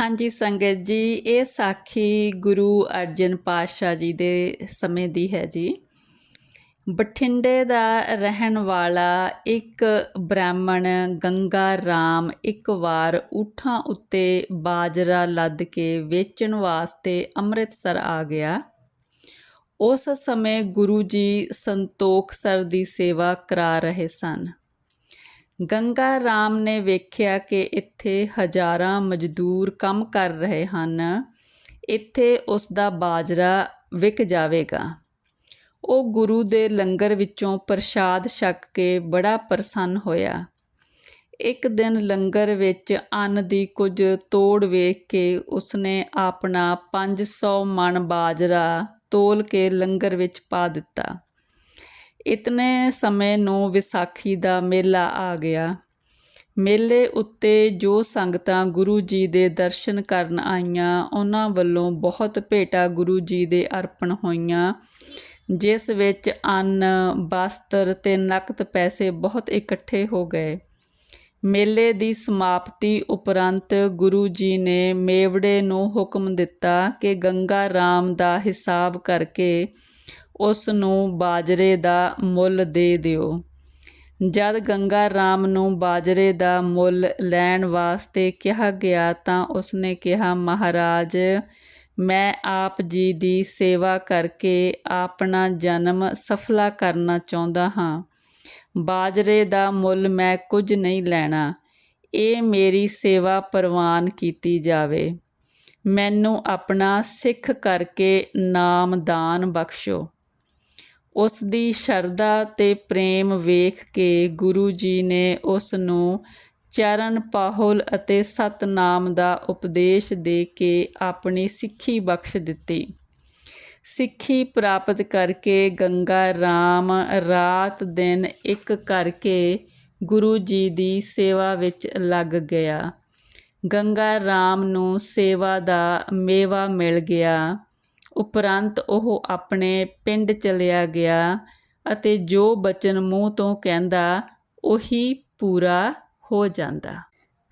ਹਾਂਜੀ, ਸੰਗਤ ਜੀ, ਇਹ ਸਾਖੀ ਗੁਰੂ ਅਰਜਨ ਪਾਤਸ਼ਾਹ ਜੀ ਦੇ ਸਮੇਂ ਦੀ ਹੈ ਜੀ। ਬਠਿੰਡੇ ਦਾ ਰਹਿਣ ਵਾਲਾ ਇੱਕ ਬ੍ਰਾਹਮਣ ਗੰਗਾ ਰਾਮ ਇੱਕ ਵਾਰ ਊਠਾਂ ਉੱਤੇ ਬਾਜਰਾ ਲੱਦ ਕੇ ਵੇਚਣ ਵਾਸਤੇ ਅੰਮ੍ਰਿਤਸਰ ਆ ਗਿਆ। ਉਸ ਸਮੇਂ ਗੁਰੂ ਜੀ ਸੰਤੋਖ ਸਰ ਦੀ ਸੇਵਾ ਕਰਾ ਰਹੇ ਸਨ। ਗੰਗਾ ਰਾਮ ਨੇ ਵੇਖਿਆ ਕਿ ਇੱਥੇ ਹਜ਼ਾਰਾਂ ਮਜ਼ਦੂਰ ਕੰਮ ਕਰ ਰਹੇ ਹਨ। ਇੱਥੇ ਉਸ ਦਾ ਬਾਜਰਾ ਵਿਕ ਜਾਵੇਗਾ। ਉਹ ਗੁਰੂ ਦੇ ਲੰਗਰ ਵਿੱਚੋਂ ਪ੍ਰਸ਼ਾਦ ਛਕ ਕੇ ਬੜਾ ਪ੍ਰਸੰਨ ਹੋਇਆ। ਇੱਕ ਦਿਨ ਲੰਗਰ ਵਿੱਚ ਅੰਨ ਦੀ ਕੁਝ ਤੋੜ ਵੇਖ ਕੇ ਉਸਨੇ ਆਪਣਾ 500 ਮਣ ਬਾਜਰਾ ਤੋਲ ਕੇ ਲੰਗਰ ਵਿੱਚ ਪਾ ਦਿੱਤਾ। ਇਤਨੇ ਸਮੇਂ ਨੂੰ ਵਿਸਾਖੀ ਦਾ ਮੇਲਾ ਆ ਗਿਆ। ਮੇਲੇ ਉੱਤੇ ਜੋ ਸੰਗਤਾਂ ਗੁਰੂ ਜੀ ਦੇ ਦਰਸ਼ਨ ਕਰਨ ਆਈਆਂ, ਉਹਨਾਂ ਵੱਲੋਂ ਬਹੁਤ ਭੇਟਾ ਗੁਰੂ ਜੀ ਦੇ ਅਰਪਣ ਹੋਈਆਂ, ਜਿਸ ਵਿੱਚ ਅੰਨ ਬਸਤਰ ਤੇ ਨਕਦ ਪੈਸੇ ਬਹੁਤ ਇਕੱਠੇ ਹੋ ਗਏ। ਮੇਲੇ ਦੀ ਸਮਾਪਤੀ ਉਪਰੰਤ ਗੁਰੂ ਜੀ ਨੇ ਮੇਵੜੇ ਨੂੰ ਹੁਕਮ ਦਿੱਤਾ ਕਿ ਗੰਗਾ ਰਾਮ ਦਾ ਹਿਸਾਬ ਕਰਕੇ ਉਸ ਨੂੰ ਬਾਜਰੇ ਦਾ ਮੁੱਲ ਦੇ ਦਿਓ। ਜਦ ਗੰਗਾ ਰਾਮ ਨੂੰ ਬਾਜਰੇ ਦਾ ਮੁੱਲ ਲੈਣ ਵਾਸਤੇ ਕਿਹਾ ਗਿਆ ਤਾਂ ਉਸਨੇ ਕਿਹਾ, ਮਹਾਰਾਜ, ਮੈਂ ਆਪ ਜੀ ਦੀ ਸੇਵਾ ਕਰਕੇ ਆਪਣਾ ਜਨਮ ਸਫਲਾ ਕਰਨਾ ਚਾਹੁੰਦਾ ਹਾਂ। ਬਾਜਰੇ ਦਾ ਮੁੱਲ ਮੈਂ ਕੁਝ ਨਹੀਂ ਲੈਣਾ। ਇਹ ਮੇਰੀ ਸੇਵਾ ਪ੍ਰਵਾਨ ਕੀਤੀ ਜਾਵੇ। ਮੈਨੂੰ ਆਪਣਾ ਸਿੱਖ ਕਰਕੇ ਨਾਮਦਾਨ ਬਖਸ਼ੋ। ਉਸ ਦੀ ਸ਼ਰਧਾ ਅਤੇ ਪ੍ਰੇਮ ਵੇਖ ਕੇ ਗੁਰੂ ਜੀ ਨੇ ਉਸ ਨੂੰ ਚਰਨ ਪਾਹੁਲ ਅਤੇ ਸਤਨਾਮ ਦਾ ਉਪਦੇਸ਼ ਦੇ ਕੇ ਆਪਣੀ ਸਿੱਖੀ ਬਖਸ਼ ਦਿੱਤੀ। ਸਿੱਖੀ ਪ੍ਰਾਪਤ ਕਰਕੇ ਗੰਗਾ ਰਾਮ ਰਾਤ ਦਿਨ ਇੱਕ ਕਰਕੇ ਗੁਰੂ ਜੀ ਦੀ ਸੇਵਾ ਵਿੱਚ ਲੱਗ ਗਿਆ। ਗੰਗਾ ਰਾਮ ਨੂੰ ਸੇਵਾ ਦਾ ਮੇਵਾ ਮਿਲ ਗਿਆ। ਉਪਰੰਤ ਉਹ ਆਪਣੇ ਪਿੰਡ ਚਲਿਆ ਗਿਆ ਅਤੇ ਜੋ ਬਚਨ ਮੂੰਹ ਤੋਂ ਕਹਿੰਦਾ, ਉਹੀ ਪੂਰਾ ਹੋ ਜਾਂਦਾ।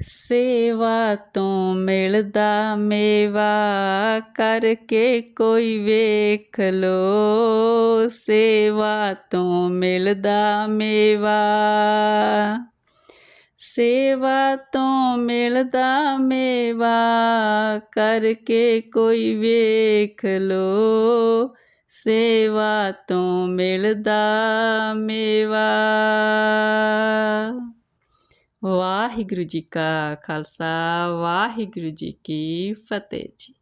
ਸੇਵਾ ਤੋਂ ਮਿਲਦਾ ਮੇਵਾ ਕਰਕੇ ਕੋਈ ਵੇਖ ਲੋ। ਸੇਵਾ ਤੋਂ ਮਿਲਦਾ ਮੇਵਾ ਸੇਵਾ ਤੋਂ ਮਿਲਦਾ ਮੇਵਾ, ਕਰਕੇ ਕੋਈ ਵੇਖ ਲੋ। ਸੇਵਾ ਤੋਂ ਮਿਲਦਾ ਮੇਵਾ। ਵਾਹਿਗੁਰੂ ਜੀ ਕਾ ਖਾਲਸਾ, ਵਾਹਿਗੁਰੂ ਜੀ ਕੀ ਫਤਿਹ ਜੀ।